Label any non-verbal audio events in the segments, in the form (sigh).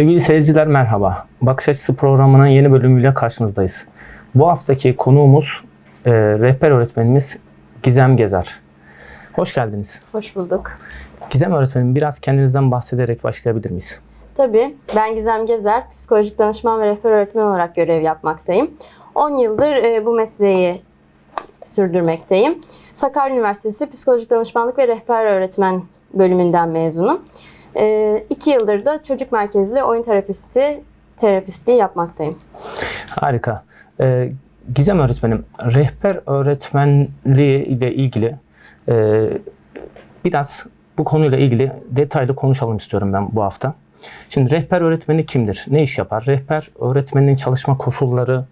Sevgili seyirciler merhaba. Bakış Açısı programının yeni bölümüyle karşınızdayız. Bu haftaki konuğumuz e, rehber öğretmenimiz Gizem Gezer. Hoş geldiniz. Hoş bulduk. Gizem öğretmenim biraz kendinizden bahsederek başlayabilir miyiz? Tabii ben Gizem Gezer, psikolojik danışman ve rehber öğretmen olarak görev yapmaktayım. 10 yıldır e, bu mesleği sürdürmekteyim. Sakarya Üniversitesi Psikolojik Danışmanlık ve Rehber Öğretmen bölümünden mezunum. 2 yıldır da çocuk merkezli oyun terapisti terapistliği yapmaktayım. Harika. E, Gizem öğretmenim, rehber öğretmenliği ile ilgili e, biraz bu konuyla ilgili detaylı konuşalım istiyorum ben bu hafta. Şimdi rehber öğretmeni kimdir? Ne iş yapar? Rehber öğretmeninin çalışma koşulları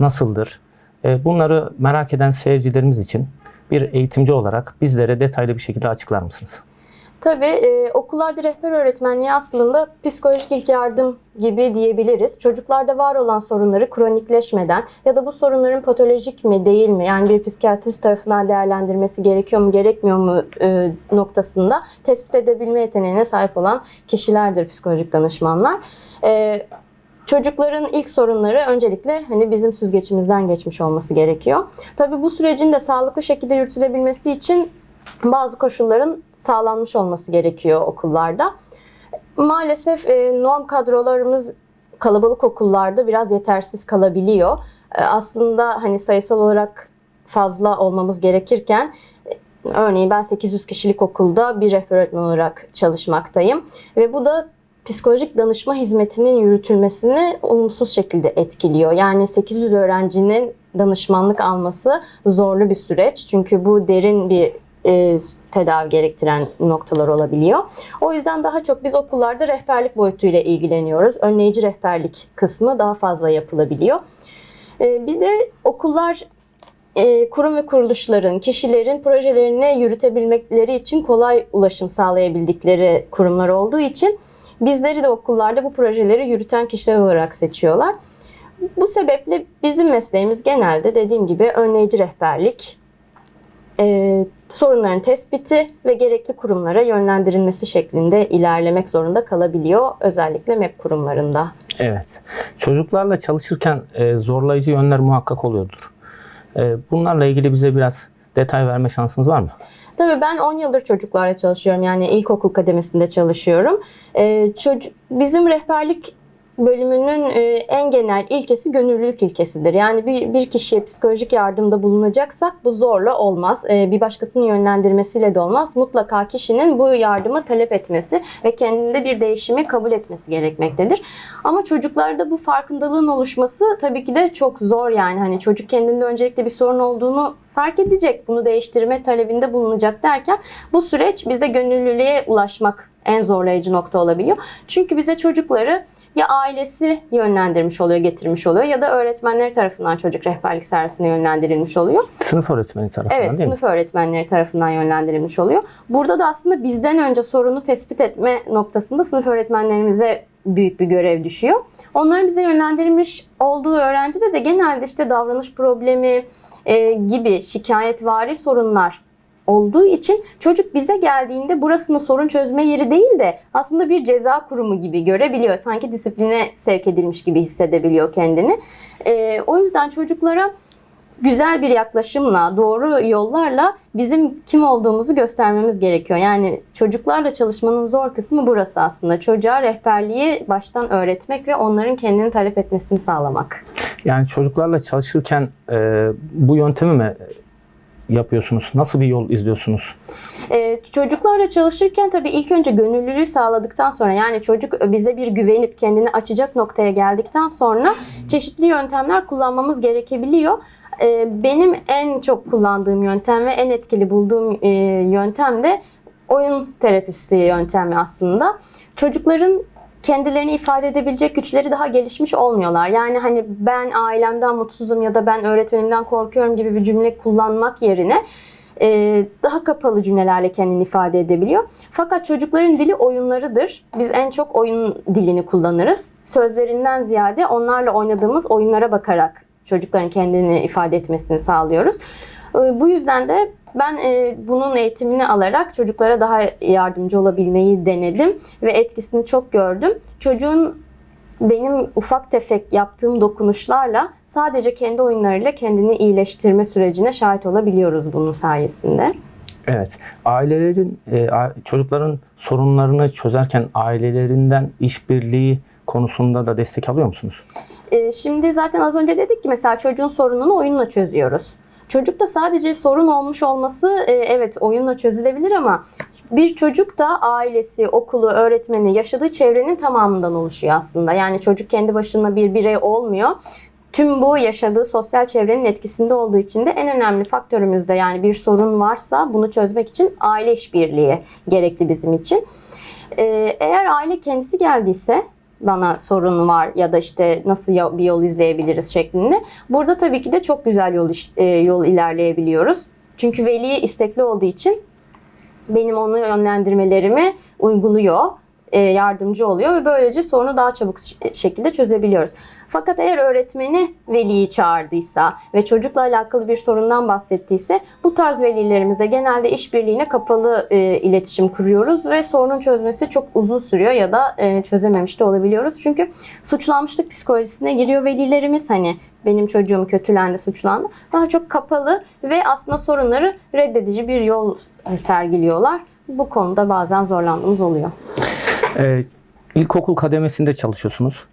nasıldır? E, bunları merak eden seyircilerimiz için bir eğitimci olarak bizlere detaylı bir şekilde açıklar mısınız? Tabii e, okullarda rehber öğretmenliği aslında psikolojik ilk yardım gibi diyebiliriz. Çocuklarda var olan sorunları kronikleşmeden ya da bu sorunların patolojik mi değil mi yani bir psikiyatrist tarafından değerlendirmesi gerekiyor mu gerekmiyor mu e, noktasında tespit edebilme yeteneğine sahip olan kişilerdir psikolojik danışmanlar. E, Çocukların ilk sorunları öncelikle hani bizim süzgeçimizden geçmiş olması gerekiyor. Tabii bu sürecin de sağlıklı şekilde yürütülebilmesi için bazı koşulların sağlanmış olması gerekiyor okullarda. Maalesef e, norm kadrolarımız kalabalık okullarda biraz yetersiz kalabiliyor. E, aslında hani sayısal olarak fazla olmamız gerekirken e, örneğin ben 800 kişilik okulda bir rehber öğretmen olarak çalışmaktayım ve bu da psikolojik danışma hizmetinin yürütülmesini olumsuz şekilde etkiliyor. Yani 800 öğrencinin danışmanlık alması zorlu bir süreç. Çünkü bu derin bir e, tedavi gerektiren noktalar olabiliyor. O yüzden daha çok biz okullarda rehberlik boyutuyla ilgileniyoruz. Önleyici rehberlik kısmı daha fazla yapılabiliyor. E, bir de okullar e, kurum ve kuruluşların, kişilerin projelerini yürütebilmekleri için kolay ulaşım sağlayabildikleri kurumlar olduğu için bizleri de okullarda bu projeleri yürüten kişiler olarak seçiyorlar. Bu sebeple bizim mesleğimiz genelde dediğim gibi önleyici rehberlik, e, sorunların tespiti ve gerekli kurumlara yönlendirilmesi şeklinde ilerlemek zorunda kalabiliyor. Özellikle MEP kurumlarında. Evet. Çocuklarla çalışırken e, zorlayıcı yönler muhakkak oluyordur. E, bunlarla ilgili bize biraz detay verme şansınız var mı? Tabii ben 10 yıldır çocuklarla çalışıyorum. Yani ilkokul kademesinde çalışıyorum. Ee, çocuk, bizim rehberlik bölümünün e, en genel ilkesi gönüllülük ilkesidir. Yani bir, bir kişiye psikolojik yardımda bulunacaksak bu zorla olmaz. E, bir başkasının yönlendirmesiyle de olmaz. Mutlaka kişinin bu yardımı talep etmesi ve kendinde bir değişimi kabul etmesi gerekmektedir. Ama çocuklarda bu farkındalığın oluşması tabii ki de çok zor yani. Hani çocuk kendinde öncelikle bir sorun olduğunu fark edecek, bunu değiştirme talebinde bulunacak derken bu süreç bize gönüllülüğe ulaşmak en zorlayıcı nokta olabiliyor. Çünkü bize çocukları ya ailesi yönlendirmiş oluyor, getirmiş oluyor ya da öğretmenleri tarafından çocuk rehberlik servisine yönlendirilmiş oluyor. Sınıf öğretmeni tarafından Evet, değil mi? sınıf öğretmenleri tarafından yönlendirilmiş oluyor. Burada da aslında bizden önce sorunu tespit etme noktasında sınıf öğretmenlerimize büyük bir görev düşüyor. Onların bize yönlendirilmiş olduğu öğrencide de genelde işte davranış problemi e, gibi şikayetvari sorunlar olduğu için çocuk bize geldiğinde burasını sorun çözme yeri değil de aslında bir ceza kurumu gibi görebiliyor. Sanki disipline sevk edilmiş gibi hissedebiliyor kendini. Ee, o yüzden çocuklara güzel bir yaklaşımla, doğru yollarla bizim kim olduğumuzu göstermemiz gerekiyor. Yani çocuklarla çalışmanın zor kısmı burası aslında. Çocuğa rehberliği baştan öğretmek ve onların kendini talep etmesini sağlamak. Yani çocuklarla çalışırken e, bu yöntemi mi yapıyorsunuz? Nasıl bir yol izliyorsunuz? Ee, çocuklarla çalışırken tabii ilk önce gönüllülüğü sağladıktan sonra yani çocuk bize bir güvenip kendini açacak noktaya geldikten sonra çeşitli yöntemler kullanmamız gerekebiliyor. Ee, benim en çok kullandığım yöntem ve en etkili bulduğum e, yöntem de oyun terapisi yöntemi aslında. Çocukların kendilerini ifade edebilecek güçleri daha gelişmiş olmuyorlar. Yani hani ben ailemden mutsuzum ya da ben öğretmenimden korkuyorum gibi bir cümle kullanmak yerine e, daha kapalı cümlelerle kendini ifade edebiliyor. Fakat çocukların dili oyunlarıdır. Biz en çok oyun dilini kullanırız. Sözlerinden ziyade onlarla oynadığımız oyunlara bakarak çocukların kendini ifade etmesini sağlıyoruz. E, Bu yüzden de ben e, bunun eğitimini alarak çocuklara daha yardımcı olabilmeyi denedim ve etkisini çok gördüm. Çocuğun benim ufak tefek yaptığım dokunuşlarla sadece kendi oyunlarıyla kendini iyileştirme sürecine şahit olabiliyoruz bunun sayesinde. Evet. Ailelerin, e, çocukların sorunlarını çözerken ailelerinden işbirliği konusunda da destek alıyor musunuz? Ee, Şimdi zaten az önce dedik ki mesela çocuğun sorununu oyunla çözüyoruz. Çocukta sadece sorun olmuş olması e, evet oyunla çözülebilir ama bir çocuk da ailesi, okulu, öğretmeni, yaşadığı çevrenin tamamından oluşuyor aslında. Yani çocuk kendi başına bir birey olmuyor. Tüm bu yaşadığı sosyal çevrenin etkisinde olduğu için de en önemli faktörümüz de yani bir sorun varsa bunu çözmek için aile işbirliği gerekli bizim için. Ee, Eğer aile kendisi geldiyse bana sorun var ya da işte nasıl bir yol izleyebiliriz şeklinde. Burada tabii ki de çok güzel yol e, yol ilerleyebiliyoruz. Çünkü veli istekli olduğu için benim onu yönlendirmelerimi uyguluyor, yardımcı oluyor ve böylece sorunu daha çabuk ş- şekilde çözebiliyoruz. Fakat eğer öğretmeni veliyi çağırdıysa ve çocukla alakalı bir sorundan bahsettiyse bu tarz velilerimizde genelde işbirliğine kapalı e, iletişim kuruyoruz ve sorunun çözmesi çok uzun sürüyor ya da e, çözememiş de olabiliyoruz. Çünkü suçlanmışlık psikolojisine giriyor velilerimiz hani benim çocuğum kötülendi, suçlandı. Daha çok kapalı ve aslında sorunları reddedici bir yol sergiliyorlar. Bu konuda bazen zorlandığımız oluyor. E, ilkokul kademesinde çalışıyorsunuz.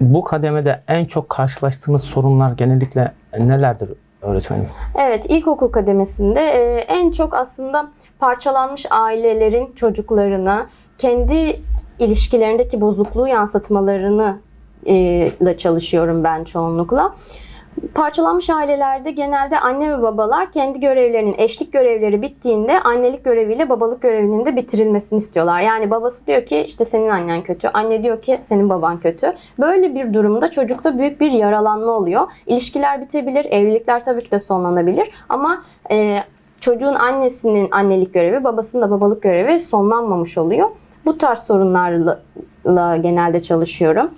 Bu kademede en çok karşılaştığınız sorunlar genellikle nelerdir öğretmenim? Evet, ilkokul kademesinde e, en çok aslında parçalanmış ailelerin çocuklarına kendi ilişkilerindeki bozukluğu yansıtmalarını ile çalışıyorum ben çoğunlukla. Parçalanmış ailelerde genelde anne ve babalar kendi görevlerinin eşlik görevleri bittiğinde annelik göreviyle babalık görevinin de bitirilmesini istiyorlar. Yani babası diyor ki işte senin annen kötü, anne diyor ki senin baban kötü. Böyle bir durumda çocukta büyük bir yaralanma oluyor. İlişkiler bitebilir, evlilikler tabii ki de sonlanabilir ama e, çocuğun annesinin annelik görevi, babasının da babalık görevi sonlanmamış oluyor. Bu tarz sorunlarla la genelde çalışıyorum.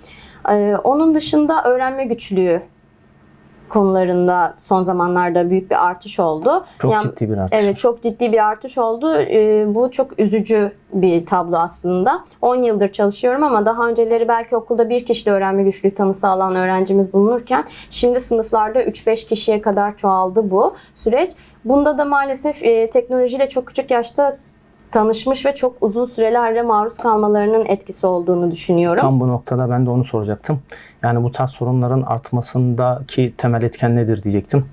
Ee, onun dışında öğrenme güçlüğü konularında son zamanlarda büyük bir artış oldu. Çok Yani- ciddi bir artış. Evet çok ciddi bir artış oldu. Ee, bu çok üzücü bir tablo aslında. 10 yıldır çalışıyorum ama daha önceleri belki okulda bir kişide öğrenme güçlüğü tanısı alan öğrencimiz bulunurken şimdi sınıflarda 3-5 kişiye kadar çoğaldı bu süreç. Bunda da maalesef e, teknolojiyle çok küçük yaşta tanışmış ve çok uzun sürelerle maruz kalmalarının etkisi olduğunu düşünüyorum. Tam bu noktada ben de onu soracaktım. Yani bu tarz sorunların artmasındaki temel etken nedir diyecektim.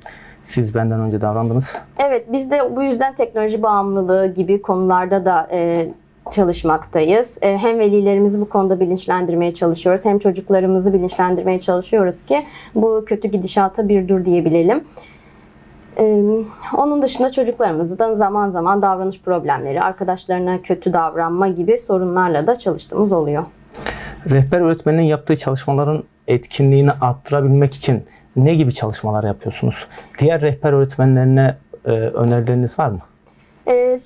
Siz benden önce davrandınız. Evet, biz de bu yüzden teknoloji bağımlılığı gibi konularda da e, çalışmaktayız. E, hem velilerimizi bu konuda bilinçlendirmeye çalışıyoruz, hem çocuklarımızı bilinçlendirmeye çalışıyoruz ki bu kötü gidişata bir dur diyebilelim. Onun dışında çocuklarımızı da zaman zaman davranış problemleri, arkadaşlarına kötü davranma gibi sorunlarla da çalıştığımız oluyor. Rehber öğretmenin yaptığı çalışmaların etkinliğini arttırabilmek için ne gibi çalışmalar yapıyorsunuz? Diğer rehber öğretmenlerine e, önerileriniz var mı? Ee,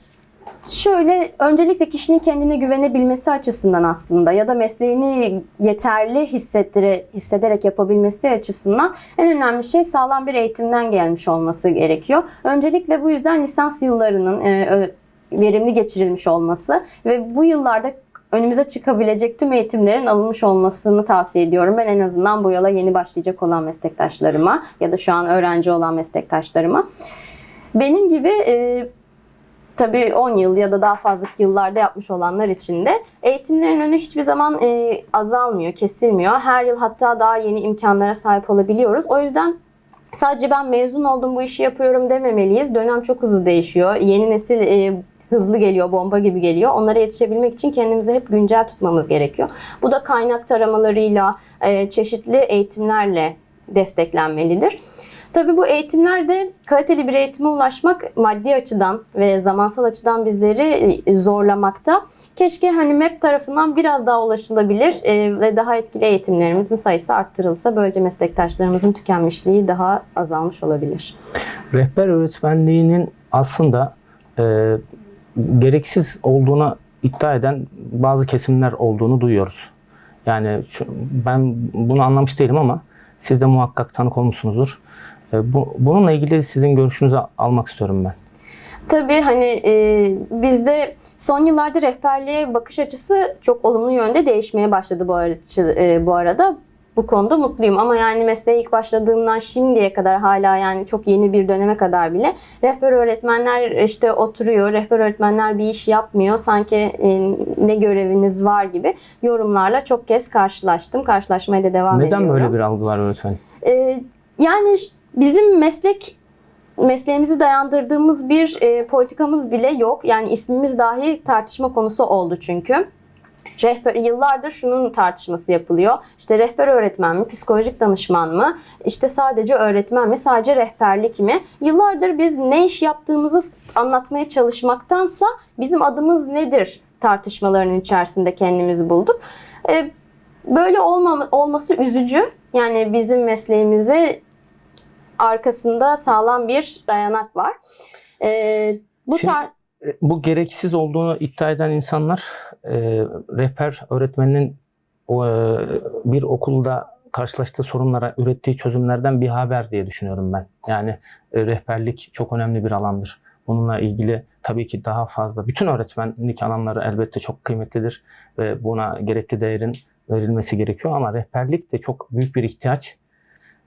şöyle öncelikle kişinin kendine güvenebilmesi açısından aslında ya da mesleğini yeterli hissettire, hissederek yapabilmesi açısından en önemli şey sağlam bir eğitimden gelmiş olması gerekiyor. Öncelikle bu yüzden lisans yıllarının e, verimli geçirilmiş olması ve bu yıllarda önümüze çıkabilecek tüm eğitimlerin alınmış olmasını tavsiye ediyorum. Ben en azından bu yola yeni başlayacak olan meslektaşlarıma ya da şu an öğrenci olan meslektaşlarıma. Benim gibi e, tabii 10 yıl ya da daha fazla yıllarda yapmış olanlar için de eğitimlerin önü hiçbir zaman e, azalmıyor, kesilmiyor. Her yıl hatta daha yeni imkanlara sahip olabiliyoruz. O yüzden sadece ben mezun oldum bu işi yapıyorum dememeliyiz. Dönem çok hızlı değişiyor. Yeni nesil e, hızlı geliyor, bomba gibi geliyor. Onlara yetişebilmek için kendimizi hep güncel tutmamız gerekiyor. Bu da kaynak taramalarıyla, e, çeşitli eğitimlerle desteklenmelidir. Tabii bu eğitimlerde kaliteli bir eğitime ulaşmak maddi açıdan ve zamansal açıdan bizleri e, zorlamakta. Keşke hani MEP tarafından biraz daha ulaşılabilir e, ve daha etkili eğitimlerimizin sayısı arttırılsa böylece meslektaşlarımızın tükenmişliği daha azalmış olabilir. Rehber öğretmenliğinin aslında e, gereksiz olduğuna iddia eden bazı kesimler olduğunu duyuyoruz. Yani ben bunu anlamış değilim ama siz de muhakkak tanık olmuşsunuzdur. E, bu, bununla ilgili sizin görüşünüzü almak istiyorum ben. Tabii hani e, bizde son yıllarda rehberliğe bakış açısı çok olumlu yönde değişmeye başladı bu, açı, e, bu arada. Bu konuda mutluyum ama yani mesleğe ilk başladığımdan şimdiye kadar hala yani çok yeni bir döneme kadar bile rehber öğretmenler işte oturuyor, rehber öğretmenler bir iş yapmıyor, sanki e, ne göreviniz var gibi yorumlarla çok kez karşılaştım. Karşılaşmaya da devam Neden ediyorum. böyle bir algı var öğretmenim? Ee, yani bizim meslek mesleğimizi dayandırdığımız bir e, politikamız bile yok. Yani ismimiz dahi tartışma konusu oldu çünkü. Rehber, yıllardır şunun tartışması yapılıyor. İşte rehber öğretmen mi, psikolojik danışman mı, işte sadece öğretmen mi, sadece rehberlik mi? Yıllardır biz ne iş yaptığımızı anlatmaya çalışmaktansa bizim adımız nedir tartışmalarının içerisinde kendimizi bulduk. Ee, böyle olmam- olması üzücü. Yani bizim mesleğimizi arkasında sağlam bir dayanak var. Ee, bu Şimdi- tar E, Bu gereksiz olduğunu iddia eden insanlar e, rehber öğretmeninin o, e, bir okulda karşılaştığı sorunlara ürettiği çözümlerden bir haber diye düşünüyorum ben. Yani e, rehberlik çok önemli bir alandır. Bununla ilgili tabii ki daha fazla bütün öğretmenlik alanları elbette çok kıymetlidir ve buna gerekli değerin verilmesi gerekiyor ama rehberlik de çok büyük bir ihtiyaç.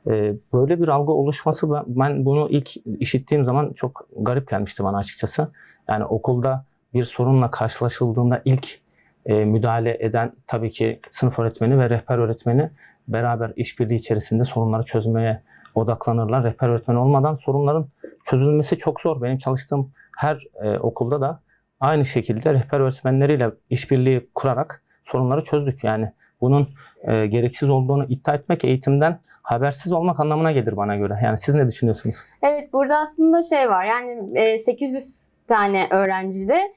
E, Böyle bir algı oluşması ben- bunu ilk işittiğim zaman çok garip gelmişti bana açıkçası. Yani okulda bir sorunla karşılaşıldığında ilk e, müdahale eden tabii ki sınıf öğretmeni ve rehber öğretmeni beraber işbirliği içerisinde sorunları çözmeye odaklanırlar. Rehber öğretmeni olmadan sorunların çözülmesi çok zor. Benim çalıştığım her e, okulda da aynı şekilde rehber öğretmenleriyle işbirliği kurarak sorunları çözdük. Yani bunun e, gereksiz olduğunu iddia etmek eğitimden habersiz olmak anlamına gelir bana göre. Yani siz ne düşünüyorsunuz? Evet burada aslında şey var yani e, 800 tane öğrencide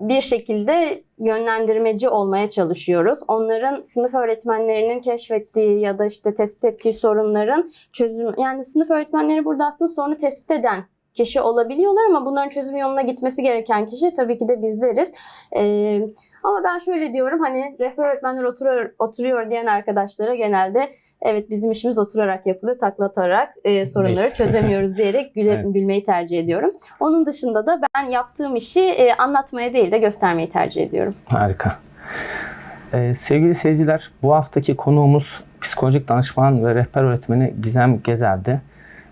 bir şekilde yönlendirmeci olmaya çalışıyoruz. Onların sınıf öğretmenlerinin keşfettiği ya da işte tespit ettiği sorunların çözüm yani sınıf öğretmenleri burada aslında sorunu tespit eden kişi olabiliyorlar ama bunların çözüm yoluna gitmesi gereken kişi tabii ki de bizleriz. Ee, ama ben şöyle diyorum hani rehber öğretmenler oturuyor, oturuyor diyen arkadaşlara genelde evet bizim işimiz oturarak yapılıyor, taklatarak e, sorunları (laughs) çözemiyoruz diyerek güle, Evet. gülmeyi tercih ediyorum. Onun dışında da ben yaptığım işi e, anlatmaya değil de göstermeyi tercih ediyorum. Harika. Ee, sevgili seyirciler, bu haftaki konuğumuz psikolojik danışman ve rehber öğretmeni Gizem Gezer'di.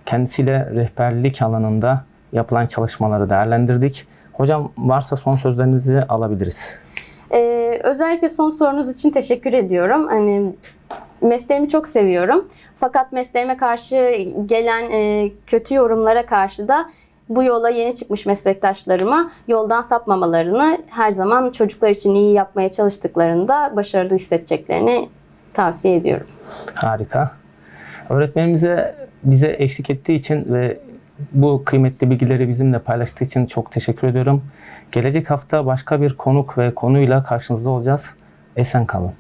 Kendisiyle rehberlik alanında yapılan çalışmaları değerlendirdik. Hocam varsa son sözlerinizi alabiliriz. Ee, özellikle son sorunuz için teşekkür ediyorum. Hani mesleğimi çok seviyorum. Fakat mesleğime karşı gelen e, kötü yorumlara karşı da bu yola yeni çıkmış meslektaşlarıma yoldan sapmamalarını, her zaman çocuklar için iyi yapmaya çalıştıklarında başarılı hissedeceklerini tavsiye ediyorum. Harika. Öğretmenimize bize eşlik ettiği için ve bu kıymetli bilgileri bizimle paylaştığı için çok teşekkür ediyorum. Gelecek hafta başka bir konuk ve konuyla karşınızda olacağız. Esen kalın.